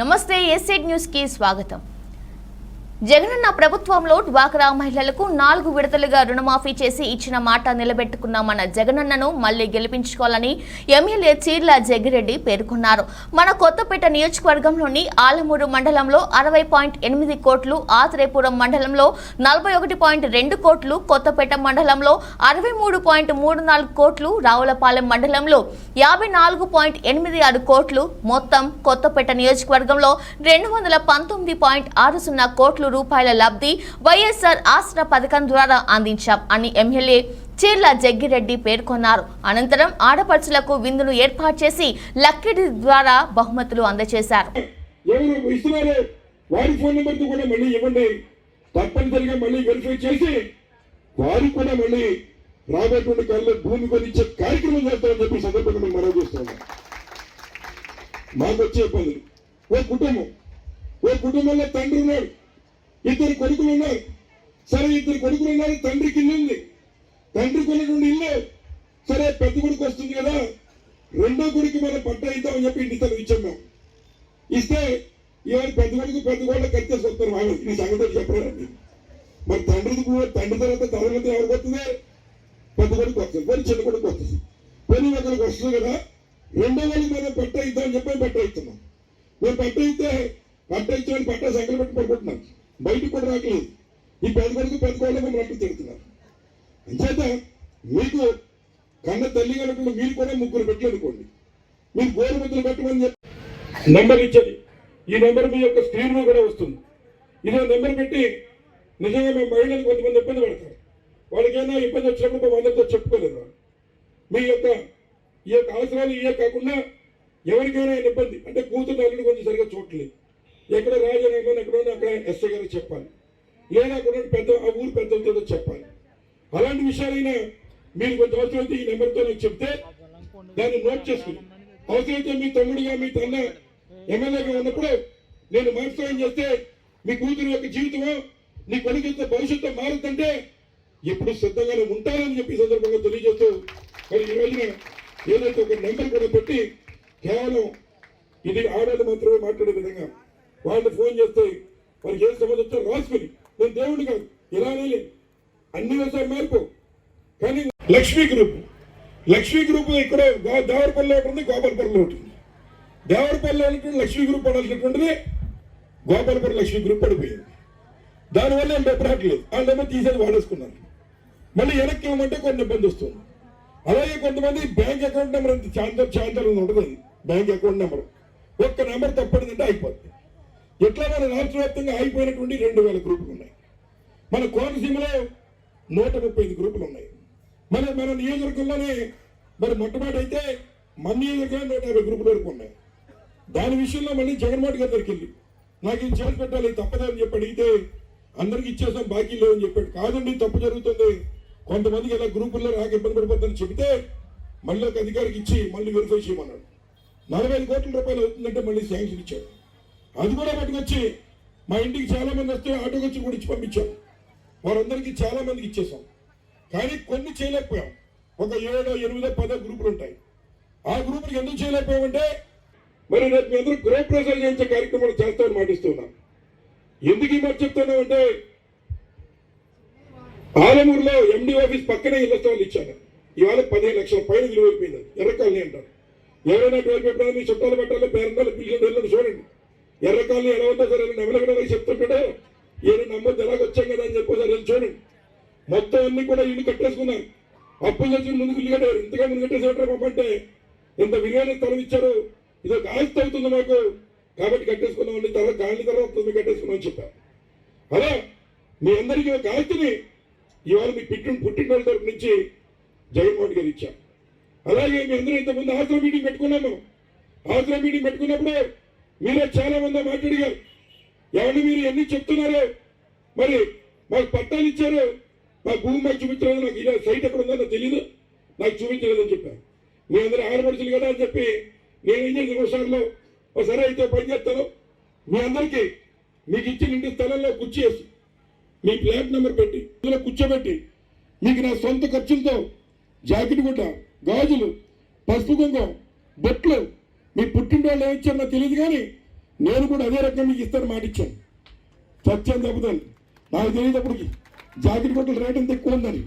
నమస్తే ఎస్ఐడ్ న్యూస్కి స్వాగతం. జగనన్న ప్రభుత్వంలో డ్వాక్రా మహిళలకు నాలుగు విడతలుగా రుణమాఫీ చేసి ఇచ్చిన మాట నిలబెట్టుకున్నామన్న జగనన్నను మళ్ళీ గెలిపించుకోవాలని ఎమ్మెల్యే చీర్ల జగ్గిరెడ్డి పేర్కొన్నారు. మన కొత్తపేట నియోజకవర్గంలోని ఆలమూరు మండలంలో అరవై పాయింట్ ఎనిమిది కోట్లు ఆత్రేపురం మండలంలో నలభై ఒకటి పాయింట్ రెండు కోట్లు కొత్తపేట మండలంలో అరవై మూడు పాయింట్ మూడు నాలుగు కోట్లు రావులపాలెం మండలంలో యాభై నాలుగు పాయింట్ ఎనిమిది ఆరు కోట్లు మొత్తం కొత్తపేట నియోజకవర్గంలో రెండు వందల పంతొమ్మిది పాయింట్ ఆరు సున్నా కోట్లు రూపాయల లబ్ధి వైఎస్ఆర్ ఆసరా పథకం ద్వారా అందించాం అని ఎమ్మెల్యే చీర్ల జగ్గిరెడ్డి పేర్కొన్నారు. అనంతరం ఆడపడుచులకు విందును ఏర్పాటు చేసి లక్కిడి ద్వారా బహుమతులు అందజేశారు. వారి ఫోన్ నెంబర్తో కూడా మళ్ళీ ఇవ్వండి. తప్పనిసరిగా మళ్ళీ వెరిఫై చేసి వారు కూడా మళ్ళీ రాబోయేటువంటి కాలంలో భూమి కొనిచ్చే కార్యక్రమం చేస్తామని చెప్పి సందర్భంగా మేము మనవి చేస్తున్నాం మాకు వచ్చే ఇబ్బందులు ఓ కుటుంబం. ఓ కుటుంబంలో తండ్రి ఉన్నాడు. ఇద్దరు కొడుకులు ఉన్నారు సరే ఇద్దరు కొడుకులు ఉన్నారు తండ్రికి ఇల్లు ఉంది. తండ్రికి ఉన్నటువంటి ఇల్లు. సరే పెద్ద కొడుకు వస్తుంది కదా. రెండో కొడుకు మనం పట్ట ఇద్దామని చెప్పి ఇంటి తను ఇచ్చాం ఇస్తే ఇవాళ పెద్ద కొడుకు పెద్ద కోళ్ళ కట్టేసి వస్తారు వాళ్ళు. ఈ సంగతి చెప్పడానికి మరి? తండ్రికి కూడా తండ్రి తర్వాత తరగతి ఎవరికి వస్తుంది? పెద్ద కొడుకు వస్తుంది. పోనీ చిన్న కొడుకు వస్తుంది. పని ఒకరికి వస్తుంది కదా. రెండో వాళ్ళకి మనం పట్ట ఇద్దామని చెప్పి పట్ట ఇస్తున్నాం. మేము పట్ట ఇస్తే పట్ట ఇచ్చామని పట్ట సంకలు పడుకుంటున్నాం. బయటకు కూడా రావట్లేదు. ఈ పెద్ద కొడుకు పెద్ద కోళ్ళ మమ్మల్ని తిడుతున్నారు అంచేత మీకు కన్న తల్లి కనుకుంటే మీరు కూడా ముగ్గురు పెట్టలేనుకోండి మీరు గోరు పెట్టమని చెప్పి నెంబర్ ఇచ్చేది. ఈ నెంబర్ మీ యొక్క స్క్రీన్ కూడా వస్తుంది. ఇదే నెంబర్ పెట్టి నిజంగా మేము మహిళలు కొంతమంది ఇబ్బంది పడతారు. వాళ్ళకైనా ఇబ్బంది వచ్చినప్పుడు మేము అందరితో చెప్పుకోలేదు మీ యొక్క ఈ యొక్క అవసరాలు ఇవే కాకుండా ఎవరికైనా ఇబ్బంది. అంటే కూతురు అల్లుడు కొంచెం సరిగా చూడలేదు ఎక్కడ రాజనగరం ఎక్కడ అక్కడ ఎస్ఐ గారికి చెప్పాలి. లేదా అక్కడ ఉన్న పెద్ద ఆ ఊరు పెద్దలతో చెప్పాలి. అలాంటి విషయాలైనా మీరు కొంచెం అవసరమైతే ఈ నెంబర్తో నాకు చెప్తే దాన్ని నోట్ చేసుకుని. అవసరమైతే మీ తమ్ముడిగా మీ తన్న ఎమ్మెల్యేగా ఉన్నప్పుడు నేను మనసులో చేస్తే మీ కూతురు యొక్క జీవితమో నీ కొడుకు యొక్క భవిష్యత్తు మారుతుంటే ఎప్పుడు సిద్ధంగానే ఉంటారని చెప్పి సందర్భంగా తెలియజేస్తూ మరి ఈ రోజున ఏదైతే ఒక నెంబర్ కూడా పెట్టి కేవలం ఇది ఆడవాళ్ళు మాత్రమే మాట్లాడే విధంగా వాళ్ళు ఫోన్ చేస్తే వారికి ఏం సమస్య వచ్చో రాసుకుని నేను దేవుడు కాదు ఇలానే అన్ని వ్యవసాయం మార్పు. కానీ లక్ష్మీ గ్రూప్. లక్ష్మీ గ్రూప్ ఇక్కడ దేవరపల్లి దేవరపల్లిలో ఒకటి ఉంది గోపాలపురంలో ఒకటి ఉంది. దేవరపల్లిలో ఉన్నటువంటి లక్ష్మీ గ్రూప్ పడాల్సినటువంటిది గోపాలపురం లక్ష్మీ గ్రూప్ పడిపోయింది. దానివల్ల ఏం పెట్టట్లేదు వాళ్ళేమో తీసేది వాడేసుకున్నారు. మళ్ళీ వెనక్కి ఇవ్వమంటే కొన్ని ఇబ్బంది వస్తుంది. అలాగే కొంతమంది బ్యాంక్ అకౌంట్ నెంబర్ అంత చాంతర్ చాంతర్ ఉంటుంది బ్యాంక్ అకౌంట్ నెంబర్. ఒక్క నెంబర్ తప్పడిందంటే అయిపోతుంది ఎట్లా మన రాష్ట్ర వ్యాప్తంగా అయిపోయినటువంటి రెండు వేల గ్రూపులు ఉన్నాయి. మన కోనసీమలో నూట ముప్పై ఐదు గ్రూపులు ఉన్నాయి. మన మన నియోజకవర్గంలోనే మరి మొట్టమొదటి అయితే మన నియోజకవర్గంలో నూట యాభై గ్రూపుల వరకు ఉన్నాయి. దాని విషయంలో మళ్ళీ జగన్మోహన్ గారి దగ్గరికి వెళ్ళి నాకు ఇది చేసి పెట్టాలి? తప్పదని చెప్పి అడిగితే అందరికి ఇచ్చేసాం బాకీ లేవని చెప్పాడు. కాదండి తప్పు జరుగుతుంది. కొంతమందికి ఇలా గ్రూపుల్లో నాకు ఇబ్బంది పడిపోతుందని చెబితే మళ్ళీ ఒక అధికారికి ఇచ్చి మళ్ళీ వెరిఫై చేయమన్నాడు. నలభై ఐదు కోట్ల రూపాయలు అవుతుందంటే మళ్ళీ శాంక్షన్ ఇచ్చాడు. అది కూడా పట్టుకొచ్చి మా ఇంటికి చాలా మంది వస్తే ఆటోకి వచ్చి కూడా ఇచ్చి పంపించాం. వారందరికీ చాలా మందికి ఇచ్చేసాం. కానీ కొన్ని చేయలేకపోయాం. ఒక ఏడో ఎనిమిదో పదో గ్రూపులు ఉంటాయి. ఆ గ్రూపులకు ఎందుకు చేయలేకపోయామంటే మరి రేపు మీ అందరూ గృహ చేయించే కార్యక్రమాలు చేస్తామని మాటిస్తున్నాం. ఎందుకు ఈ మాట చెప్తున్నామంటే ఆలమూరులో ఎండి ఆఫీస్ పక్కనే ఇళ్ళ స్థలాలు ఇచ్చాను ఇవాళ పదిహేను లక్షల పైన విలువైపోయింది. ఎర్రకాలని అంటారు. ఎవరైనా పేరు పెట్టాలి మీ చుట్టాలు పెట్టాలి పేరెంటాలు పిల్లలు చూడండి. ఎర్రకాళ్ళు ఎలా ఉందో సరే నెమలగడ చెప్తుంటాడో. ఈయన నమ్మద్దు ఎలాగొచ్చాం కదా అని చెప్పి సరే చూడండి మొత్తం అన్ని కూడా ఇల్లు కట్టేసుకున్నారు. అప్పులు తెచ్చి ముందుకు ఇల్లు కట్టారు. ఇంతగా ముందు కట్టేసేటారు పాపంటే ఇంత విలువైన స్థలం ఇచ్చారు. ఇది ఒక ఆస్తి అవుతుంది మాకు. కాబట్టి కట్టేసుకున్నామండి తర్వాత కాళ్ళ తర్వాత వస్తుంది కట్టేసుకున్నామని చెప్పారు. అలా మీ అందరికీ ఒక ఆస్తిని ఇవాళ మీ పుట్టిన పుట్టినరోజు తరపు నుంచి జగన్మోహన్ గారు ఇచ్చాం అలాగే మీ అందరూ ఇంతకుముందు ఆశ్రమ మీటింగ్ పెట్టుకున్నాము. ఆశ్రమ మీటింగ్ పెట్టుకున్నప్పుడు మీరే చాలా మంది మాట్లాడిగారు ఎవరు మీరు ఎన్ని చెప్తున్నారో? మరి మాకు పట్టాలు ఇచ్చారు. మా భూమి మాకు చూపించలేదు. నాకు ఇలా సైట్ ఎక్కడ ఉందో నాకు తెలియదు నాకు చూపించలేదని చెప్పారు. మీ అందరూ ఆడపడుచులు కదా అని చెప్పి నేను ఏం చేసిన విషయంలో ఒకసారి అయితే పని చేస్తాను. మీ అందరికీ మీకు ఇచ్చిన ఇంటి స్థలంలో కుర్చీ మీ ఫ్లాట్ నెంబర్ పెట్టి ఇందులో కూర్చోబెట్టి మీకు నా సొంత ఖర్చులతో జాకెట్ గుడ్డ గాజులు పసుపు కుంకం బొట్లు మీ పుట్టినరోజు ఏమిచ్చారో నాకు తెలియదు కానీ నేను కూడా అదే రకంగా మీకు ఇస్తాను మాట ఇచ్చాను. సత్యం తప్పుతాను. నాకు తెలియదు అప్పటికి. జాకెట్ బట్టలు రేట్ ఎంత ఎక్కువ ఉందని.